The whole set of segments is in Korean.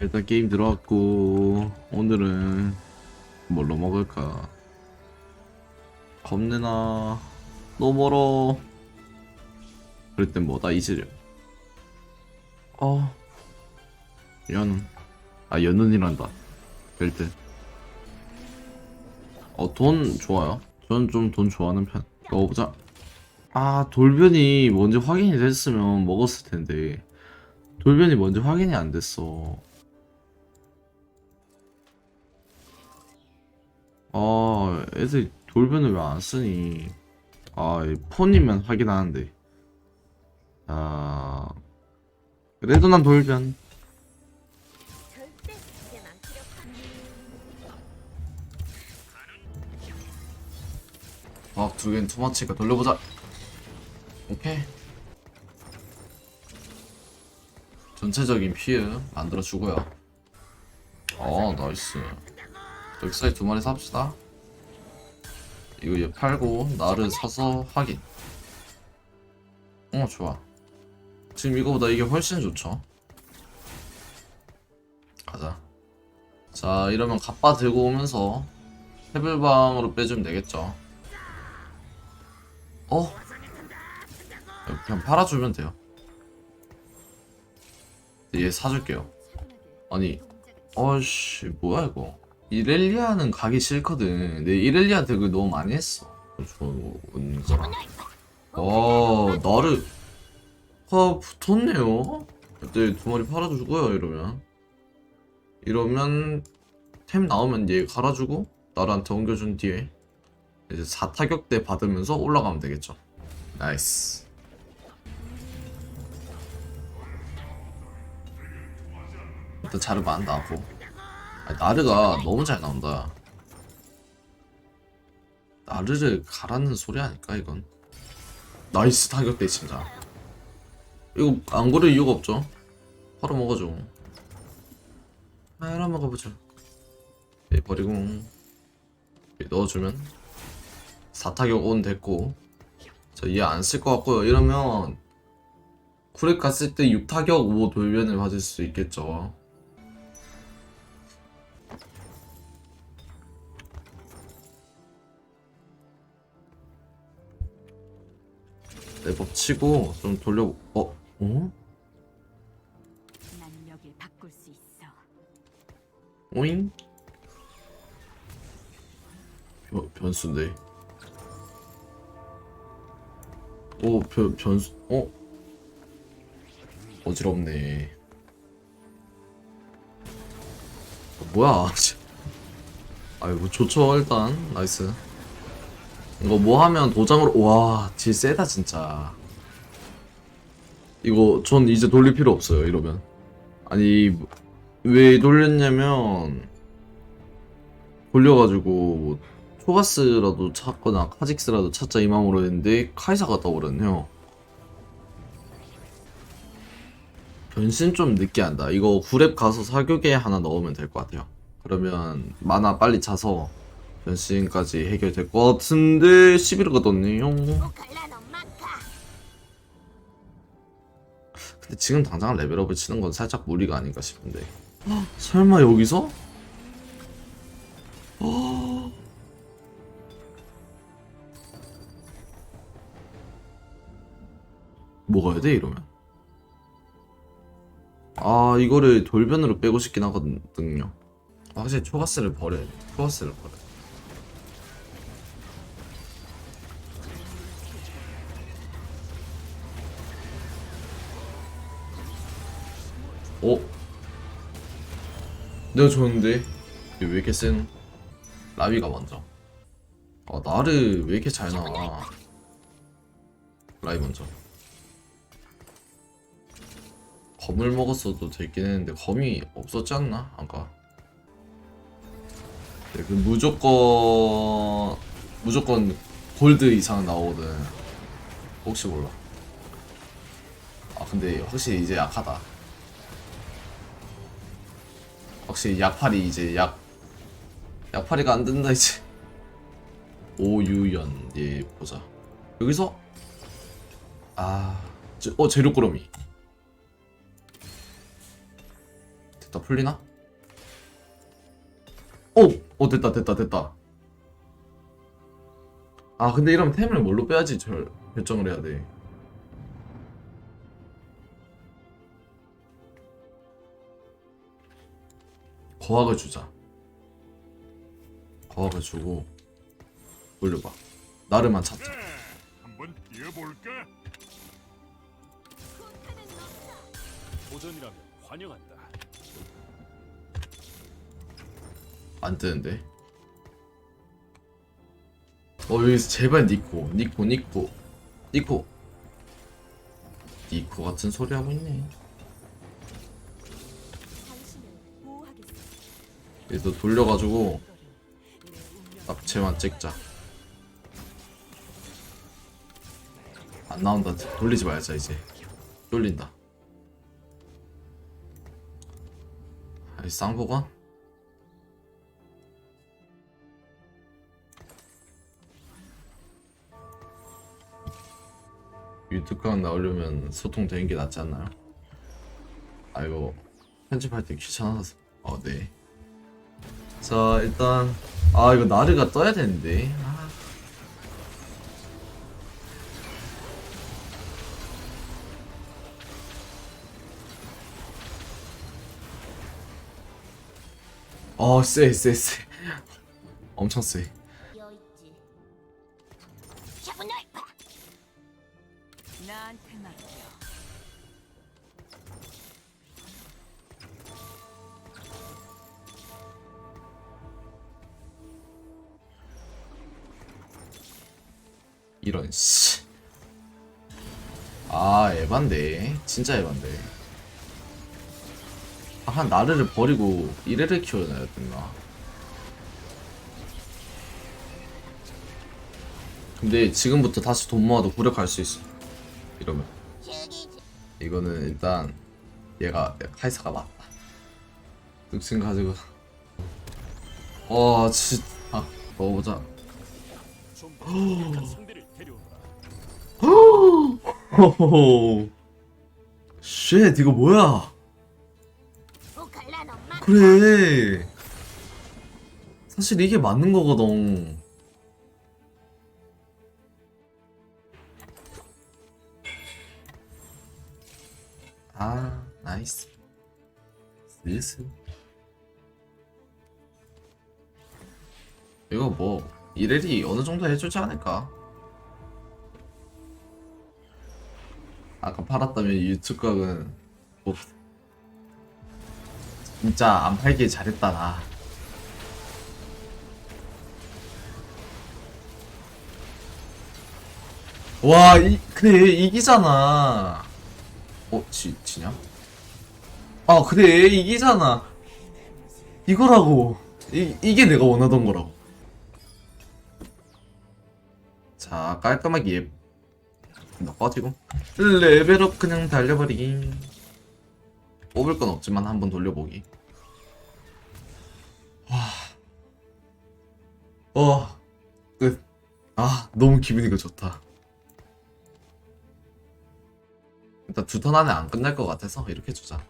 일단 게임 들어왔고 오늘은 뭘로 먹을까? 겁내나 너무 멀어. 그럴 땐 뭐다 이즈려. 어 연운 아 연운이란다. 될 때. 어돈 좋아요. 저는 좀 돈 좋아하는 편. 먹어보자. 아 돌변이 뭔지 확인이 됐으면 먹었을 텐데 돌변이 뭔지 확인이 안 됐어. 아, 애들 돌변을 왜 안 쓰니? 아, 이 폰이면 확인하는데. 아, 그래도 난 돌변. 아, 두 개는 투마치니까 돌려보자. 오케이. 전체적인 피해 만들어 주고요. 어, 나이스. 엑사이 두 마리 삽시다. 이거 얘 팔고 나를 사서 확인. 어, 좋아. 지금 이거보다 이게 훨씬 좋죠. 가자. 자, 이러면 갑바 들고 오면서 해불방으로 빼주면 되겠죠. 어? 그냥 팔아주면 돼요. 얘 사줄게요. 아니, 어씨, 뭐야 이거. 이렐리아는 가기 싫거든. 내 이렐리아 덱을 너무 많이 했어. 좋은 거라. 어, 나를, 아, 붙었네요. 그때 두 마리 팔아주고요, 이러면. 이러면, 템 나오면 얘 갈아주고, 나한테 옮겨준 뒤에, 이제 4타격대 받으면서 올라가면 되겠죠. 나이스. 일단 자르바 안 나고. 나르가 너무 잘 나온다. 나르를 가라는 소리 아닐까 이건? 나이스 타격대 진짜. 이거 안 고를 이유가 없죠. 바로 먹어줘. 하나 먹어보자. 얘 버리고 얘 넣어주면 4타격 온 됐고 저얘 안 쓸 것 같고요. 이러면 쿠렉 갔을 때 6타격 5 돌변을 받을 수 있겠죠. 랩업 치고 좀 돌려 어? 어? 난 여길 바꿀 수 있어. 오잉? 변, 변수인데 오 변, 변수 어? 어지럽네 어, 뭐야 아이 뭐 좋죠 일단 나이스 이거 뭐 하면 도장으로 와질 세다 진짜. 이거 전 이제 돌릴 필요 없어요 이러면. 아니 왜 돌렸냐면 돌려가지고 뭐 초가스라도 찾거나 카직스라도 찾자 이 마음으로 했는데 카이사가 떠버렸네요. 변신 좀 늦게 한다. 이거 9렙 가서 사교계 하나 넣으면 될 것 같아요. 그러면 만화 빨리 차서 변신까지 해결될 것 같은데 11호가 떴네요. 근데 지금 당장 레벨업을 치는 건 살짝 무리가 아닌가 싶은데 설마 여기서? 어? 먹어야 돼 이러면 아 이거를 돌변으로 빼고 싶긴 하거든요 확실히 초가스를 버려야 돼 초가스를 버려 어? 내가 좋은데? 왜 이렇게 센? 라비가 먼저. 아 나를 왜 이렇게 잘 나와? 라이 먼저. 검을 먹었어도 되긴 했는데 검이 없었지 않나? 아까? 네, 그 무조건 무조건 골드 이상 나오거든. 혹시 몰라. 아 근데 확실히 이제 약하다 확실히 약팔이 이제 약 약팔이가 안 된다 이제. 오유연 예 보자. 여기서? 아, 저- 어 재료 꾸러미. 됐다 풀리나? 오! 오 됐다 됐다 됐다. 아 근데 이러면 템을 뭘로 빼야지 절 결정을 해야 돼 거학을 주자. 거학을 주고 올려봐. 나르만 찾자. 한번 뛰어볼까? 도전이라면 환영한다. 안 뜨는데? 어 여기서 제발 니코 니코 니코 니코. 니코 같은 소리 하고 있네 얘도 돌려가지고 납체만 찍자. 안 나온다. 돌리지 말자 이제. 쫄린다. 아이 쌍보건 유튜브강 나오려면 소통 되는 게 낫지 않나요? 아 이거 편집할 때 귀찮아서. 어네 자 일단 아 이거 나르가 떠야 되는데 아. 어, 쎄, 쎄, 쎄. 엄청 쎄. 이런, 씨. 아, 에반데. 진짜 에반데. 아, 한 나르를 버리고 이래를 키워놔야 됐나? 근데 지금부터 다시 돈 모아도 무력할 수 있어. 이러면. 이거는 일단 얘가 카이사가 맞다. 늑신 가지고. 와, 진짜. 아, 먹어보자. 호호호. 쉣, 이거 뭐야? 그래. 사실 이게 맞는 거거든. 아, 나이스. 슬슬. 이거 뭐, 이래리 어느 정도 해주지 않을까? 아까 팔았다면 유튜브 각은 뭐 진짜 안 팔길 잘했다 나. 와, 이, 그래 이기잖아. 어, 지, 지냐? 아, 그래 이기잖아. 이거라고. 이, 이게 내가 원하던 거라고. 자, 깔끔하게 예. 너 꺼지고. 레벨업 그냥 달려버리기. 뽑을 건 없지만 한번 돌려보기. 와. 어. 끝. 아, 너무 기분이가 좋다. 일단 두 턴 안에 안 끝날 것 같아서 이렇게 주자.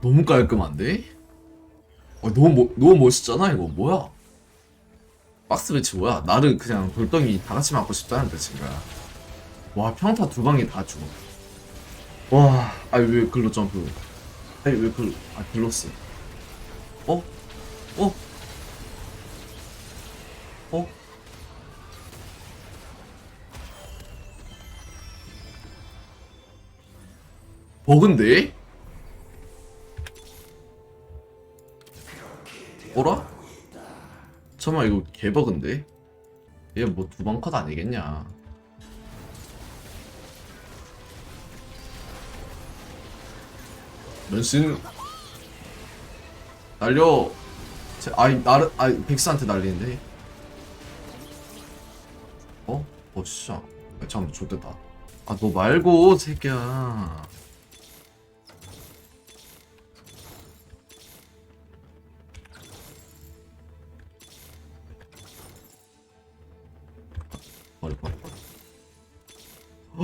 너무 깔끔한데? 어, 너무, 멋- 너무 멋있잖아, 이거. 뭐야? 박스 배치 뭐야? 나를 그냥 돌덩이 다 같이 맞고 싶다는데, 친구야. 와, 평타 두 방에 다 죽어. 와, 아니, 왜 글로 점프. 아니, 왜 글로, 아, 글로스. 어? 어? 어? 버그인데? 어라? 잠깐만 이거 개버그인데? 얘 뭐 두방 컷 아니겠냐? 면신. 날려. 제, 아이 나르 아이 백스한테 날리는데? 어? 어 진짜 아, 잠깐만 좋됐다. 아 너 말고 새끼야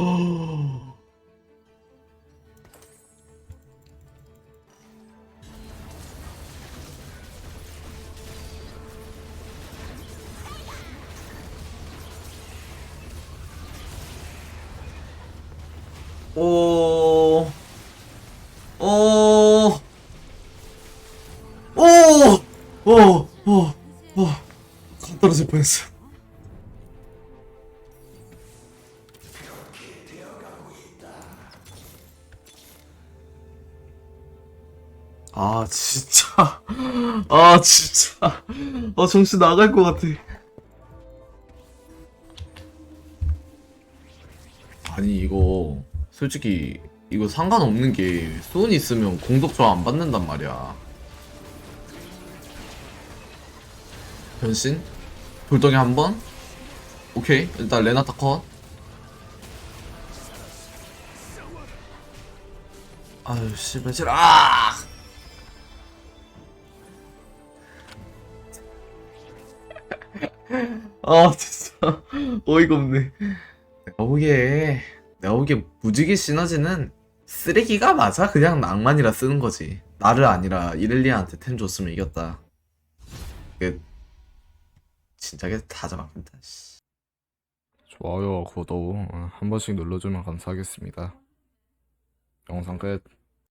오, 오, 오, 오, 오, 오, 떨어질 뻔했어. 아 진짜. 아 진짜. 아 정신 나갈 것 같아. 아니 이거 솔직히 이거 상관없는 게손 있으면 공독조 안 받는단 말이야. 변신? 돌덩이 한번? 오케이 일단 레나타 컷. 아유 씨발 싫어 아 아 진짜 어이가 없네 내가 보기에 내가 보기에 무지개 시너지는 쓰레기가 맞아 그냥 낭만이라 쓰는 거지 나를 아니라 이렐리아한테 템 줬으면 이겼다 그 진작에 다 잡았겠다 씨. 좋아요와 구독 어, 한 번씩 눌러주면 감사하겠습니다. 영상 끝.